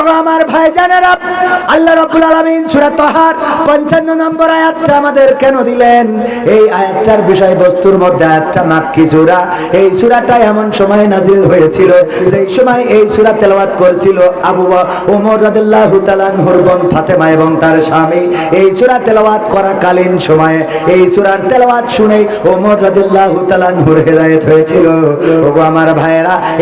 আমার ভাই জানেরা আল্লাহ রাব্বুল আলামিন সূরা তাহার 55 নম্বর আয়াতটা আমাদের কেন দিলেন? এই আয়াতটার বিষয়বস্তুর মধ্যে আয়াতটা মাক্কি সূরা? এই সূরাটা এমন সময় নাজিল হয়েছিল সেই সময় এই সূরা তেলাওয়াত করেছিল আবু ওমর রাদিয়াল্লাহু তাআলা বোন ফাতেমা এবং তার স্বামী। এই সূরা তেলাওয়াত করাকালীন সময়ে, এই সূরার তেলাওয়াত শুনে ওমর রাদিয়াল্লাহু তাআলা হেদায়েত হয়েছিল। ওগো আমার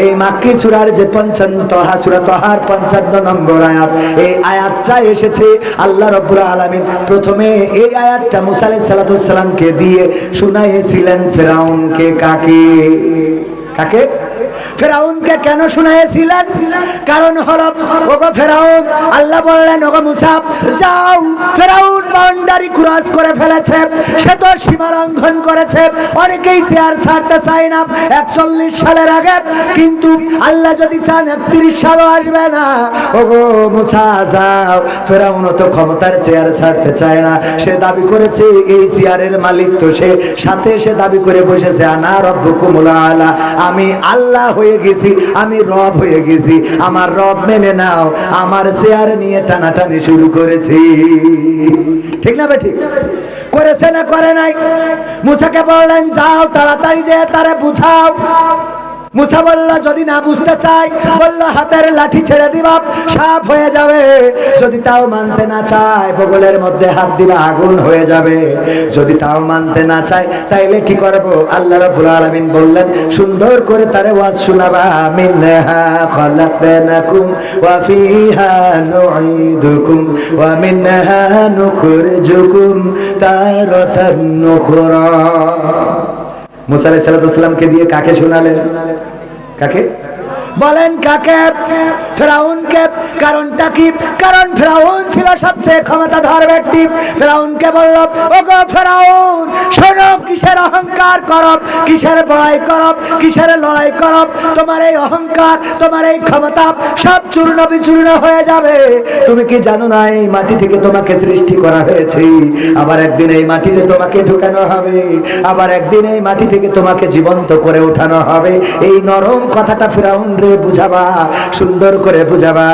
এই মাক্কি সূরার যে 55 তহা, সূরা তহার 55 নম্বর আয়াত। এই আয়াতটা এসেছে আল্লাহ রব্বুল আলমিন প্রথমে এই আয়াতটা মুসা আলাইহিস সালাতু সালামকে দিয়ে শুনাইয়েছিলেন ফেরাউনকে কাকে? কাকে? ফেরাউনকে কেন শুনাইছিলেন কারণ হলো, ওগো ফেরাউন, আল্লাহ বললেন, ওগো মুসা, যাও, ফেরাউন বাউন্ডারি ক্রস করে ফেলেছে, সে তো সীমা লঙ্ঘন করেছে, অনেকেই চেয়ার ছাড়তে চায় না, একচল্লিশ সালের আগে, কিন্তু আল্লাহ যদি চান, একত্রিশ সালও আসবে না। ওগো মুসা, যাও, ফেরাউন তো ক্ষমতার চেয়ার ছাড়তে চায় না, সে দাবি করেছে, এই চেয়ারের মালিক তো সে, সাথে সে দাবি করে বসেছে, আনা রব্বুকুমুল আলা আমি আল্লাহ হয়ে গেছি, আমি রব হয়ে গেছি। আমার রব মেনে নাও, আমার চেয়ার নিয়ে টানাটানি শুরু করেছি। ঠিক না ঠিক করেছে না, করে নাই? মুসাকে বললেন, যাও, তাড়াতাড়ি যে তারে বুঝাও। মুসা বলল যদি না বুঝতে চাই বলল হাতের লাঠি ছেড়ে দিবা সাপ হয়ে যাবে। যদি তাও মানতে না চায় বগলের মধ্যে হাত দিবা আগুন হয়ে যাবে। যদি তাও মানতে না চায়, চাইলে কি করব? আল্লাহ রাব্বুল আলামিন বললেন, সুন্দর করে তারে ওয়াজ শোনাবা। মিনহা খালাকনাকুম ওয়া ফিহা নুঈদুকুম ওয়া মিনহা নুখরিজুকুম তারাতান নুখরা। মুসা আলাইহিস সালামকে দিয়ে কাকে শোনালেন? কাকে? বলেন কাকে? ফেরাউনকে। কারণটা কি? কারণ ফেরাউন ছিল সবচেয়ে ক্ষমতাধর ব্যক্তি। ফেরাউনকে বলল, ওগো ফেরাউন, শোনো, কিসের অহংকার করব? কিসের বড়াই করব? কিসের লড়াই করব? তোমার এই অহংকার, তোমার এই ক্ষমতা সব চূর্ণ বিচূর্ণ হয়ে যাবে। তুমি কি জানো না, এই মাটি থেকে তোমাকে সৃষ্টি করা হয়েছে? আবার একদিন এই মাটিতে তোমাকে ঢুকানো হবে। আবার একদিন এই মাটি থেকে তোমাকে জীবন্ত করে উঠানো হবে। এই নরম কথাটা ফেরাউন রে বুঝাবা, সুন্দর করে বুঝাবা।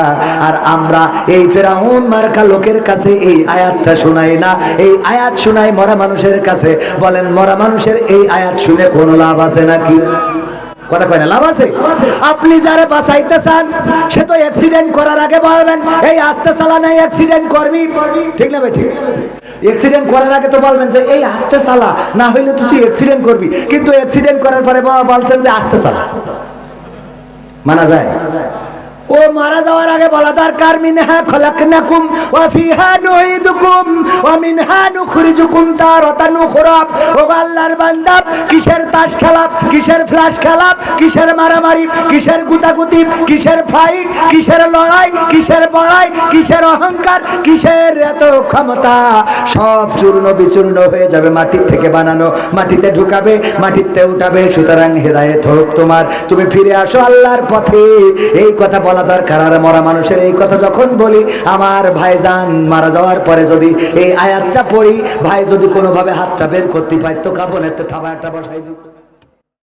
আর আমরা এই ফেরাউন মার্কা লোকের কাছে এই আয়াতটা শোনাই না। এই আয়াত শোনাই মরা মানুষের কাছে। বলেন, মরা মানুষের এই আয়াত শুনে কোনো লাভ আছে নাকি? কথা কয় না, লাভ আছে? আপনি যারা বাঁচাইতে চান, সে তো অ্যাক্সিডেন্ট করার আগে বলবেন, এই আস্তে চালা নাই অ্যাক্সিডেন্ট করবি। ঠিক না ঠিক? অ্যাক্সিডেন্ট করার আগে তো বলবেন যে, এই আস্তে চালা, না হইলে তুই অ্যাক্সিডেন্ট করবি। কিন্তু অ্যাক্সিডেন্ট করার পরে বাবা বলছেন যে, আস্তে চালা। মানা যায়। ও মারা যাওয়ার আগে বলা দরকার, মিনহা খলাকনাকুম ওয়া ফিহা নুইদুকুম ওয়া মিনহা নুখরিজুকুম তারাতান উখরা। ও আল্লাহর বান্দা, কিসের তাস খেলা, কিসের ফ্ল্যাশ খেলা, কিসের মারামারি, কিসের গুতাগুতি, কিসের ফাইট কিসের লড়াই, কিসের বড়াই, কিসের অহংকার, কিসের এত ক্ষমতা? সব চূর্ণ বিচূর্ণ হয়ে যাবে মাটির থেকে বানানো। মাটিতে ঢুকাবে, মাটিতে উঠাবে, সুতরাং হেদায়েত হোক তোমার। তুমি ফিরে আসো আল্লাহর পথে। এই কথা বলা দরকার। আর মরা মানুষের এই কথা যখন বলি, আমার ভাইজান মারা যাওয়ার পরে যদি এই আয়াতটা পড়ি, ভাই যদি কোনোভাবে হাতটা বের করতে পারতো কাবনের থাবা একটা বসাই দিত।